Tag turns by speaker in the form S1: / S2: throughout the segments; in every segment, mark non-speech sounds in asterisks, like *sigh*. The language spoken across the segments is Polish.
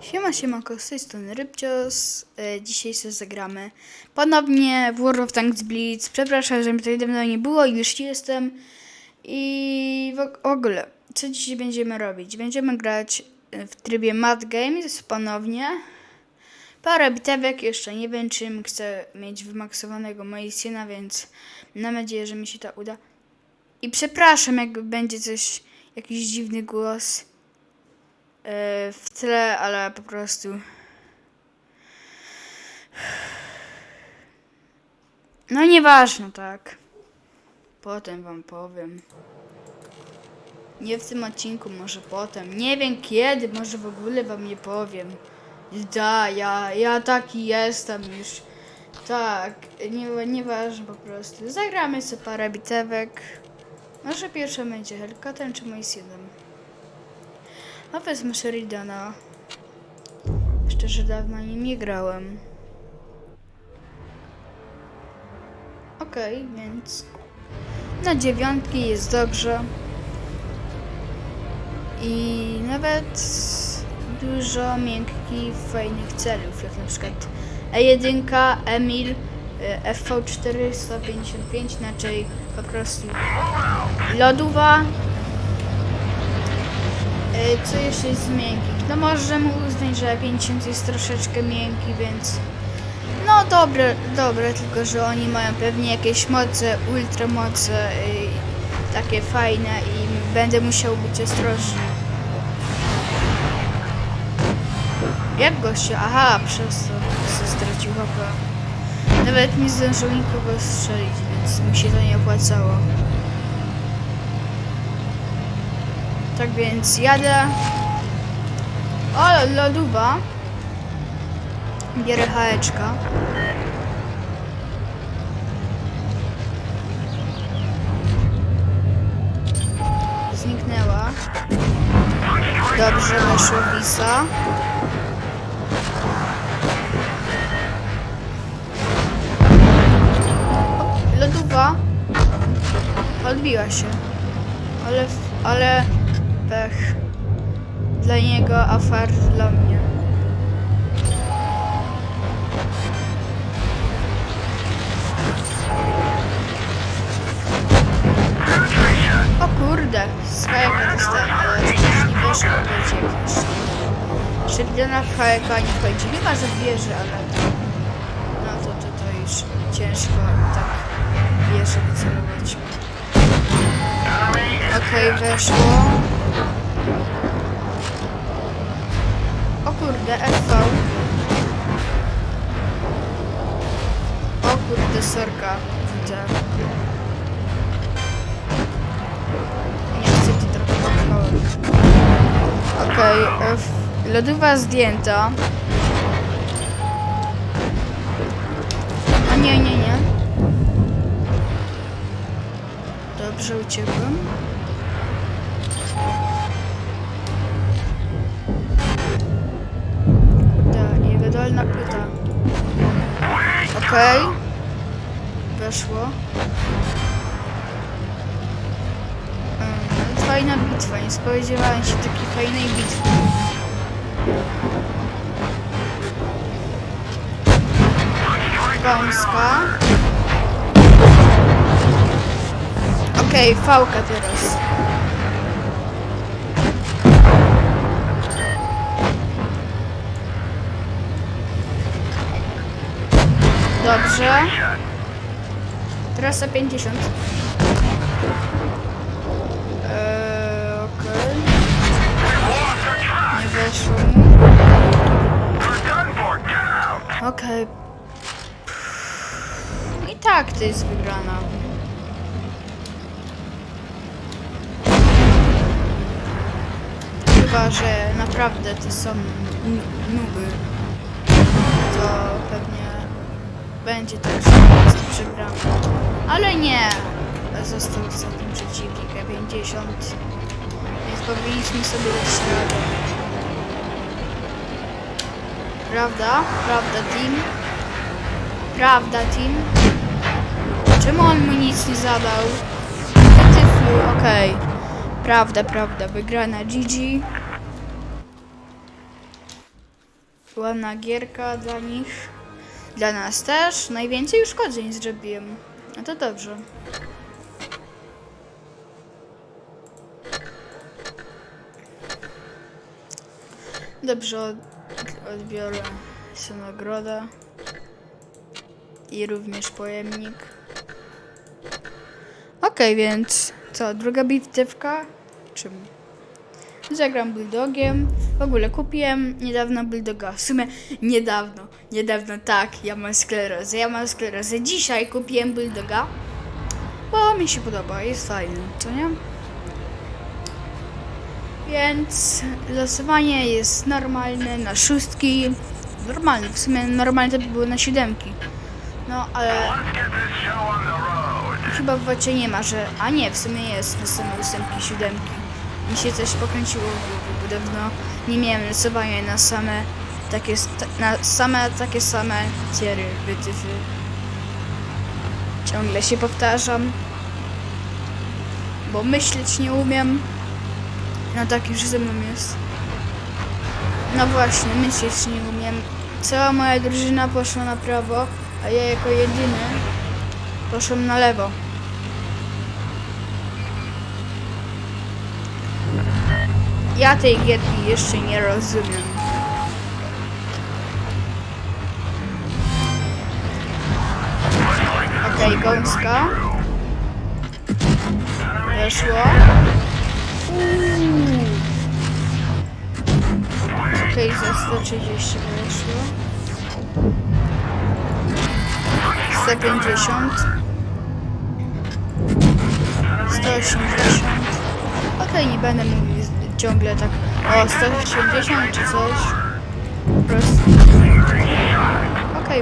S1: Siema, siemanko, z tej strony Rybcios. E, dzisiaj sobie zagramy ponownie w World of Tanks Blitz. Przepraszam, że mi tutaj dawno nie było, już jestem. I w, ogóle, co dzisiaj będziemy robić? Będziemy grać e, w trybie Mad Games ponownie. Parę bitewek, jeszcze nie wiem czym chcę mieć wymaksowanego Moisina, więc mam nadzieję, że mi się to uda. I przepraszam, jak będzie coś, jakiś dziwny głos w tle, ale po prostu. No nieważne, tak. Potem wam powiem. Nie w tym odcinku, może potem. Nie wiem kiedy, może w ogóle wam nie powiem. Da, ja, ja taki jestem już. Tak, nie, nieważne po prostu. Zagramy sobie parę bitewek. Może pierwsza będzie Helkatem czy Moisinem. A wezmę Sheridana. Szczerze dawno nim nie grałem. Okej, więc na dziewiątki jest dobrze. I nawet dużo miękkich, fajnych celów, jak na przykład E1, Emil, y, FV455, inaczej po prostu lodowa. Y, Co jeszcze jest z miękkich? No możemy uznać, że 50 jest troszeczkę miękki, więc no dobre, dobre, tylko że oni mają pewnie jakieś moce, ultramoce y, takie fajne i będę musiał być ostrożny. Jak gościu? Aha, przez to się stracił HP. Nawet nie zdążył nikogo strzelić, więc mu się to nie opłacało. Tak więc jadę. O, loduwa. Bierę haeczka. Zniknęła. Dobrze, weszło Wisa. O, Lodowa. Odbiła się. Ale, ale pech. Dla niego, a far dla mnie. O kurde, z hajeka dostałem, ale już nie weszło będzie. Sheriddana w hajeka nie wchodzi, chyba że wierzy, ale no to, to, to już ciężko tak wierzy wycelować. Okej, weszło. O kurde, FV. O kurde, sorka, widzę. Niestety trochę popchałem. Okej, okay, lodowa zdjęta. A nie, nie, nie. Dobrze, uciekłem. Okej. Weszło. Mm, Fajna bitwa, nie spodziewałem się takiej fajnej bitwy. Gąska. Okej, fałka teraz. Dobrze. Trasa 50. Eee, okej. Nie weszło mu. Okej. I tak to jest wygrana. Chyba, że naprawdę to są nuby. To pewnie będzie że jest przegrana. Ale nie. Został ostatnim przeciwnikiem 50. Więc powinniśmy sobie dać radę. Prawda? Prawda, team? Prawda, team? Czemu on mu nic nie zadał? Tyflu, okej. Prawda, prawda. Wygrana GG. ładna gierka dla nich. Dla nas też. Najwięcej uszkodzeń zrobiłem. No to dobrze. Dobrze, od, odbiorę sobie nagrodę. I również pojemnik. Okej, więc co, druga bitewka? Czym? Zagram Bulldogiem. W ogóle kupiłem niedawno Bulldoga. W sumie niedawno. Niedawno tak, ja mam sklerozę. Ja mam sklerozę. Dzisiaj kupiłem Bulldoga. Bo mi się podoba, jest fajny, co nie? Więc losowanie jest normalne na szóstki. Normalne, w sumie normalne to by było na siódemki. No, ale chyba w wocie nie ma, że... A nie, w sumie jest na same ósemki, siódemki. Mi się coś pokręciło w głowie, bo dawno nie miałem losowania na same takie, na same takie same ciery, wytyfy. Ciągle się powtarzam, bo myśleć nie umiem. No tak już ze mną jest. No właśnie, myśleć nie umiem. Cała moja drużyna poszła na prawo, a ja jako jedyny poszłem na lewo. Ja tej gierki jeszcze nie rozumiem. Gąska. Weszło. Okej, za 130 weszło. 150. 180. Okej, nie będę mówił ciągle tak o 180 czy coś. Po prostu.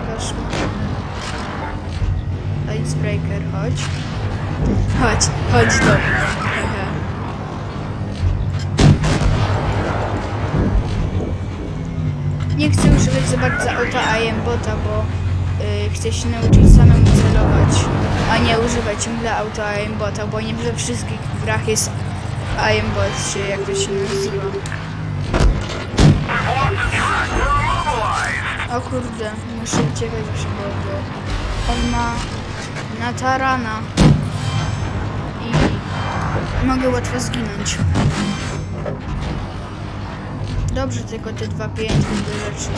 S1: Weszło. Icebreaker, chodź. Chodź, chodź do mnie. Nie chcę używać za bardzo auta aimbota, bo y, chcę się nauczyć samemu celować, a nie używać ciągle auta aimbota, bo nie we wszystkich grach jest aimbot, czy jak to się nazywa. O kurde, muszę uciekać bo on ma na tarana i mogę łatwo zginąć. Dobrze, tylko te dwa pięć będę rzeczy.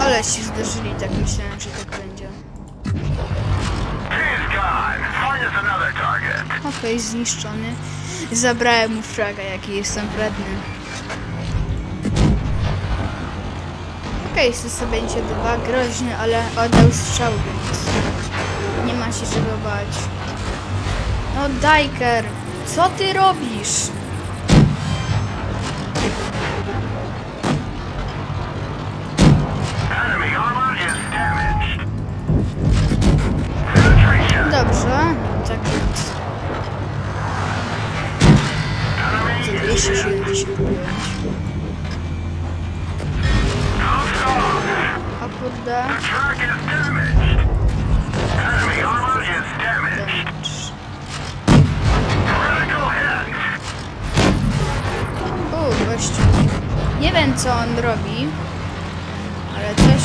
S1: Ale się zderzyli, tak myślałem, że tak będzie. Okej, zniszczony. Zabrałem mu fraga, jaki jestem wredny. Okej, okay, będzie dwa groźny, ale oddał strzał, więc nie ma się czego bać. No Dajker, co ty robisz? Dobrze, tak więc za 275.
S2: hit.
S1: U, gościu. Nie wiem co on robi, ale coś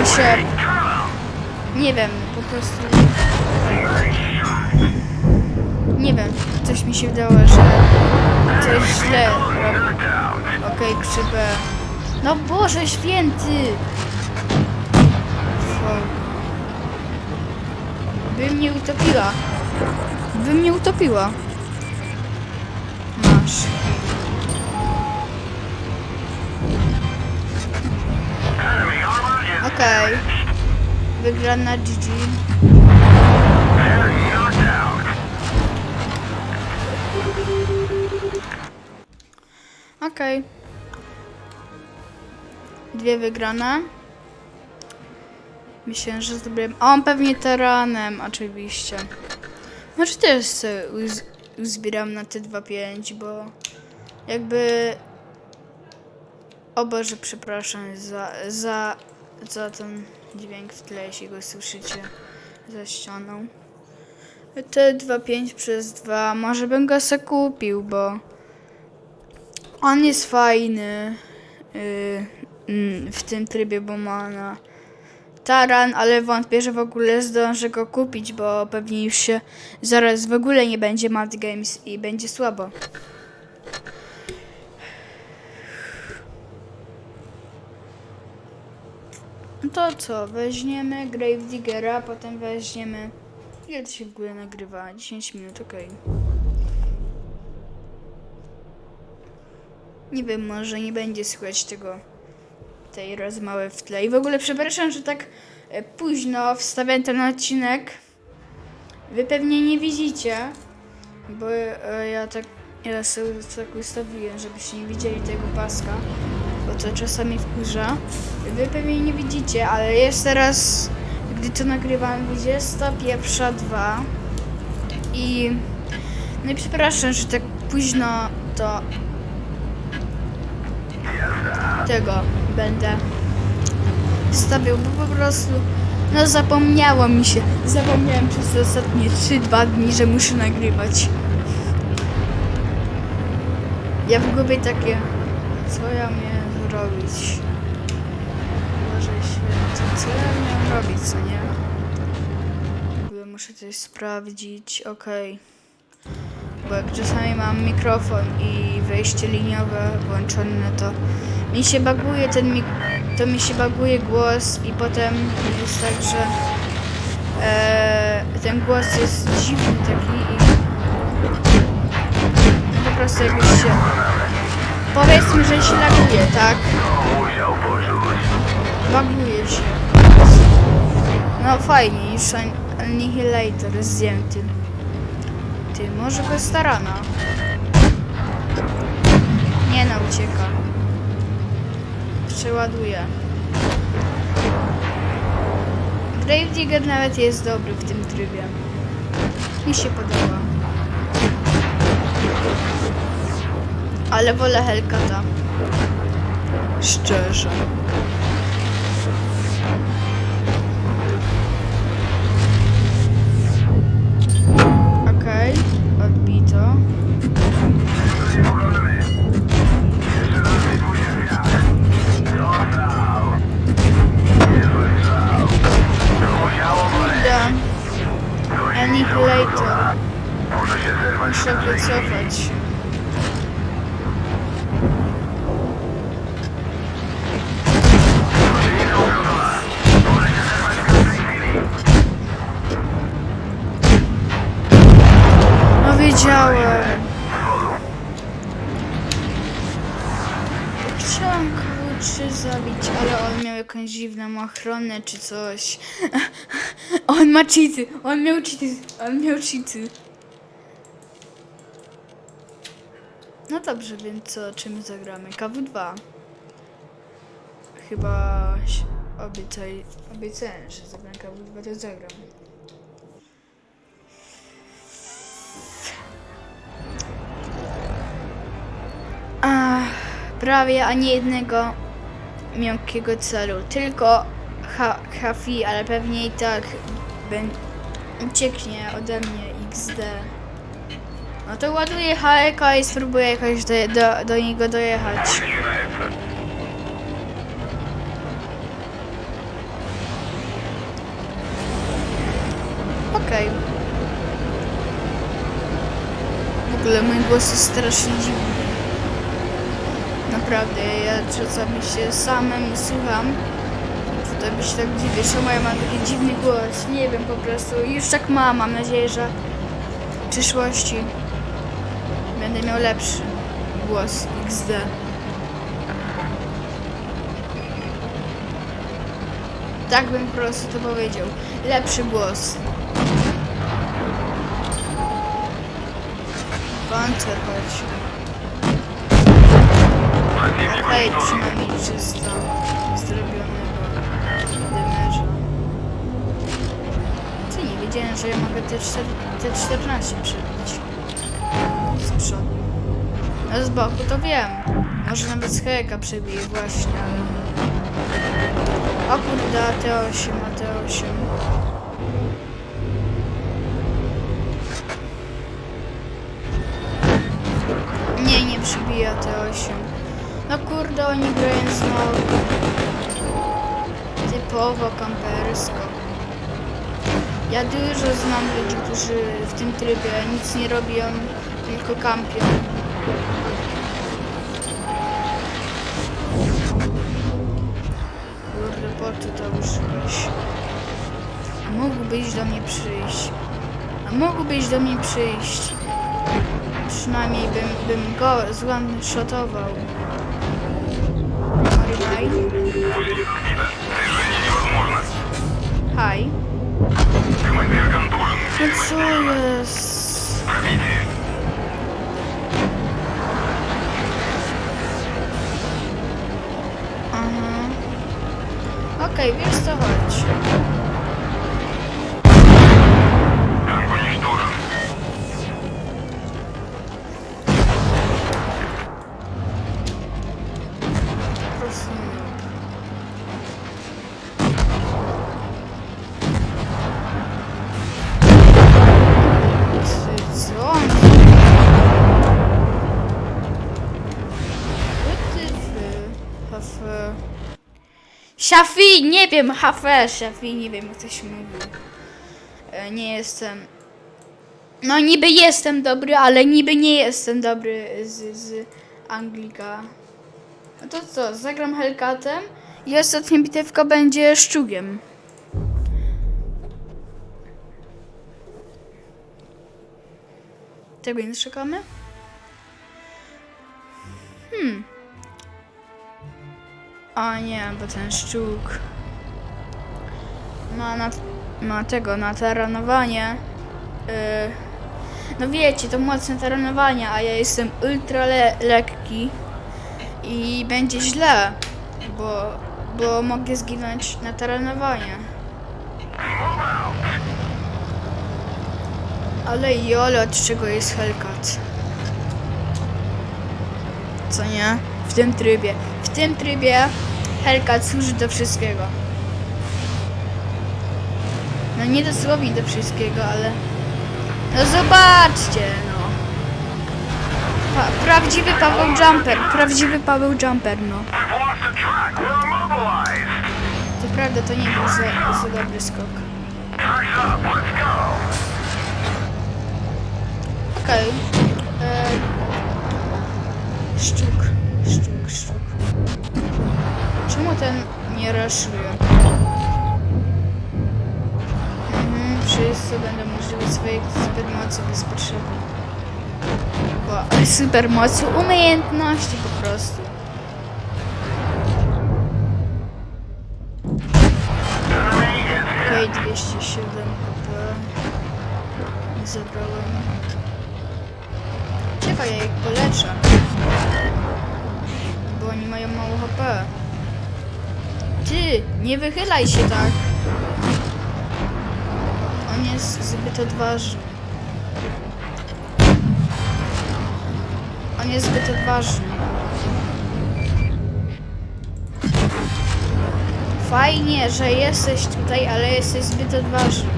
S1: mi się... Nie wiem, po prostu... Nie wiem, coś mi się wydało, że coś źle robi. Okej, krzywę. No Boże święty! Fuck. By mnie utopiła. By mnie utopiła. Masz. Okej. Wygrana GG. Okej. Dwie wygrane. Myślę, że zdobyłem. A on pewnie taranem, oczywiście. Może też sobie uz- uzbieram na te 2-5, bo jakby. O Boże, przepraszam za, za, za ten dźwięk w tle, jeśli go słyszycie za ścianą. Te 2-5 przez 2, może bym go se kupił, bo On jest fajny yy, w tym trybie, bo ma na taran, ale wątpię, że w ogóle zdążę go kupić, bo pewnie już się zaraz w ogóle nie będzie Mad Games i będzie słabo. No to co, weźmiemy Gravediggera, potem weźmiemy... Ile to się w ogóle nagrywa? 10 minut, okej. Nie wiem, może nie będzie słychać tego, tej rozmowy w tle. I w ogóle przepraszam, że tak e, późno wstawiam ten odcinek. Wy pewnie nie widzicie, bo e, ja tak, ja sobie tak ustawiłem, żebyście nie widzieli tego paska, bo to czasami wkurza. Wy pewnie nie widzicie, ale jest teraz, gdy to nagrywam, 21.02 i no i przepraszam, że tak późno to tego będę stawiał, bo po prostu no zapomniało mi się. Zapomniałem przez ostatnie 3-2 dni, że muszę nagrywać. Ja w głowie takie, co ja miałem zrobić? Boże święty, co ja miałem robić, co nie? W muszę coś sprawdzić, okej. Bo jak czasami mam mikrofon i wejście liniowe włączone, to mi się baguje ten mik to mi się baguje głos i potem jest tak, że e, ten głos jest dziwny taki i po prostu jakoś się powiedzmy, że się laguje, tak? Baguje się. No fajnie, już An- Annihilator zdjęty. Ty, może go jest tarana? Nie no, ucieka. Przeładuje. Gravedigger nawet jest dobry w tym trybie. Mi się podoba. Ale wolę Hellcata. Szczerze.
S2: Każdej chwili.
S1: No wiedziałem. Chciałam kurczę zabić, ale on miał jakąś dziwną ochronę czy coś. *laughs* On ma cheaty, on miał cheaty, on miał cheaty. No dobrze, więc co, czym zagramy? KW2. Chyba obiecaj, obiecałem, że zagram KW2, to zagram. Ach, prawie ani jednego miękkiego celu, tylko ha Hafi, ale pewnie i tak ucieknie ode mnie XD. No to ładuję HK i spróbuję jakoś do, do, do niego dojechać. Okej. W ogóle mój głos jest strasznie dziwny. Naprawdę, ja czasami się samym słucham. To by się tak dziwię, czemu ja mam taki dziwny głos. Nie wiem po prostu. Już tak mam, mam nadzieję, że w przyszłości będę miał lepszy głos XD. Tak bym po prostu to powiedział. Lepszy głos. Pancer, chodź. Okej, przynajmniej czysto zrobionego damage'a. Co nie wiedziałem, że ja mogę te, te 14 przebić przodu. No z boku to wiem. Może nawet z heka przebiję właśnie, ale... O kurde, AT8, AT8. Nie, nie przybija te 8. No kurde, oni grają znowu. Typowo kampersko. Ja dużo znam ludzi, którzy w tym trybie nic nie robią, tylko kampię. Reporty to użyłeś. A mógłbyś do mnie przyjść. A mógłbyś do mnie przyjść. Przynajmniej bym, bym go złam shotował. Marywaj. Shafi, nie wiem, hafe, Shafi, nie wiem jak to się mówi. E, Nie jestem. No niby jestem dobry, ale niby nie jestem dobry z, z Anglika. No to co, zagram Hellcatem i ostatnia bitewka będzie szczugiem. Tak więc czekamy? Hmm. O nie, bo ten szczuk ma, na, ma tego, na taranowanie. Yy, no wiecie, to mocne taranowanie, a ja jestem ultra le lekki i będzie źle, bo, bo mogę zginąć na taranowanie. Ale jole, od czego jest Hellcat? Co nie? W tym trybie. W tym trybie Hellcat służy do wszystkiego. No nie dosłownie do wszystkiego, ale... No zobaczcie, no. Pa prawdziwy Paweł Jumper, prawdziwy Paweł Jumper, no. To prawda, to nie był za, za dobry skok. Okej. E, Szczuk, szczuk, szczuk. Czemu ten nie raszuje? Mhm, wszyscy będą używać swojej supermocy bez potrzeby. Bo supermocy umiejętności po prostu. Okej, 207 HP. Zabrałem. Czekaj, ja ich poleczę. Oni mają mało HP. Ty, nie wychylaj się tak. On jest zbyt odważny. On jest zbyt odważny. Fajnie, że jesteś tutaj, ale jesteś zbyt odważny.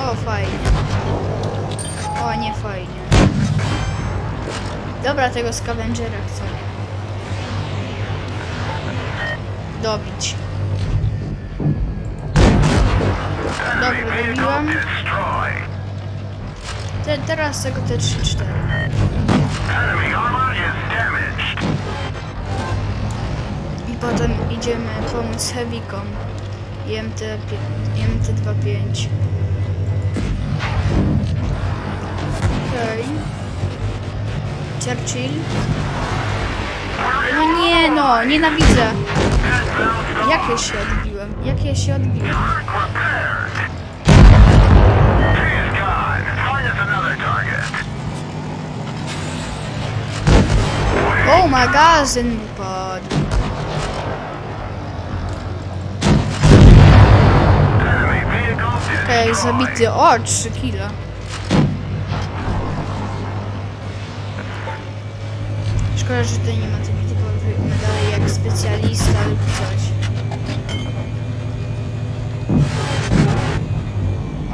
S1: O, fajnie. O, nie fajnie. Dobra, tego scavengera chcę. Dobić. Dobra, dobiłam. Te, teraz tego te 3-4.
S2: Enemy armor is damaged.
S1: I potem idziemy pomóc Heavykom i MT, MT25. Churchill. No nie no, nienawidzę. Jak ja się odbiłem? Jak ja się odbiłem? O, magazyn mu padł. Okej,
S2: destroyed.
S1: zabity. O, 3 kila. Szkoda, że tutaj nie ma takich typowych medali jak specjalista lub coś.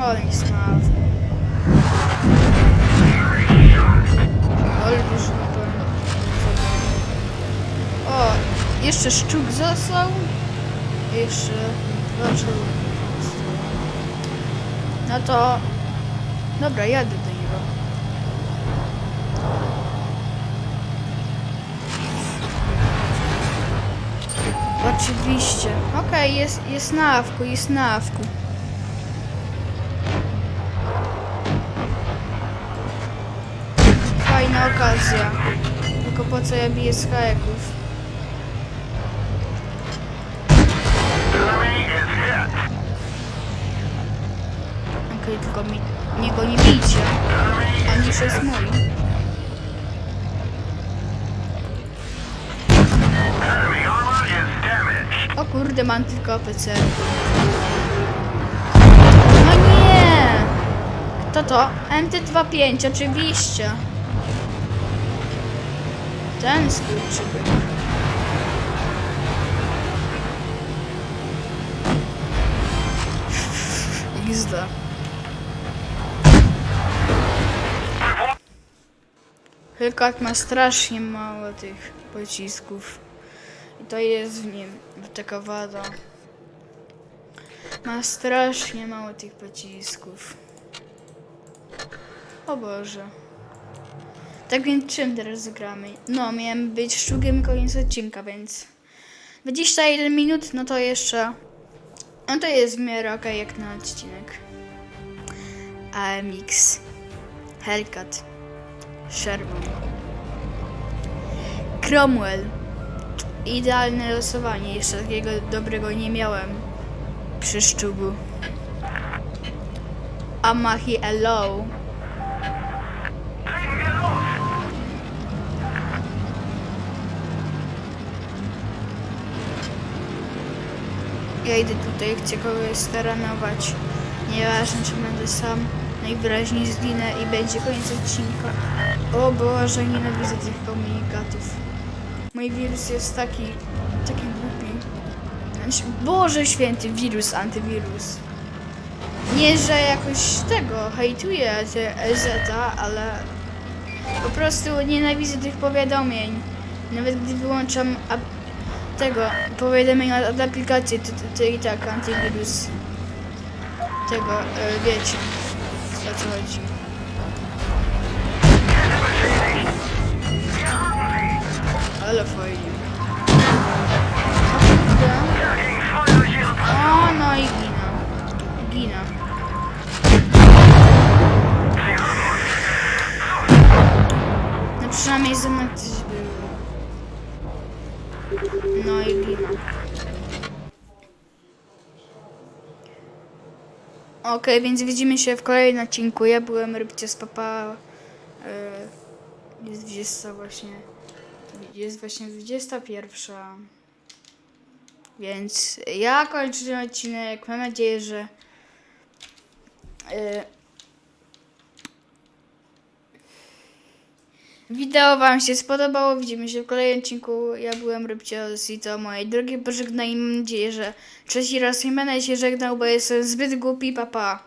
S1: O, nie pewno. O, jeszcze szczuk został. Jeszcze dwa. No to... Dobra, jadę do niego. Oczywiście. Okej, jest, jest na awku, jest na awku. Fajna okazja. Tylko po co ja biję z
S2: hit.
S1: Okej, tylko mi niego nie bijcie. On już jest mój. Kurde, mam tylko PC. No nie! Kto to? MT25, oczywiście. Ten skurczyby. XD. Hellcat ma strasznie mało tych pocisków. To jest w nim taka wada. Ma strasznie mało tych pocisków. O Boże. Tak więc czym teraz zagramy? No, miałem być szczugiem koniec odcinka, więc 21 minut, no to jeszcze... No to jest w miarę okej jak na odcinek. AMX. Hellcat. Sherman. Cromwell. Idealne losowanie. Jeszcze takiego dobrego nie miałem przy szczugu. Amahi Hello. Ja idę tutaj, chcę kogoś staranować. Nieważne, czy będę sam. Najwyraźniej zginę i będzie koniec odcinka. O Boże, nienawidzę tych komunikatów. Mój wirus jest taki, taki głupi. Boże święty, wirus, antywirus. Nie, że jakoś tego hejtuję EZ, ale po prostu nienawidzę tych powiadomień. Nawet gdy wyłączam tego powiadomienia od aplikacji, to, to, to i tak antywirus tego, e, wiecie o co chodzi. Ale fajnie. O, no i gina. Gina. No przynajmniej ze mną. No i gina. Okej, więc widzimy się w kolejnym odcinku. Ja byłem Rybcie z Papa. y, Jest 20 właśnie. Jest właśnie 21. Więc ja kończę ten odcinek. Mam nadzieję, że y, wideo Wam się spodobało. Widzimy się w kolejnym odcinku. Ja byłem Rybcios i to moje drogie pożegnanie. Mam nadzieję, że trzeci raz nie będę się żegnał, bo jestem zbyt głupi. Papa. Pa.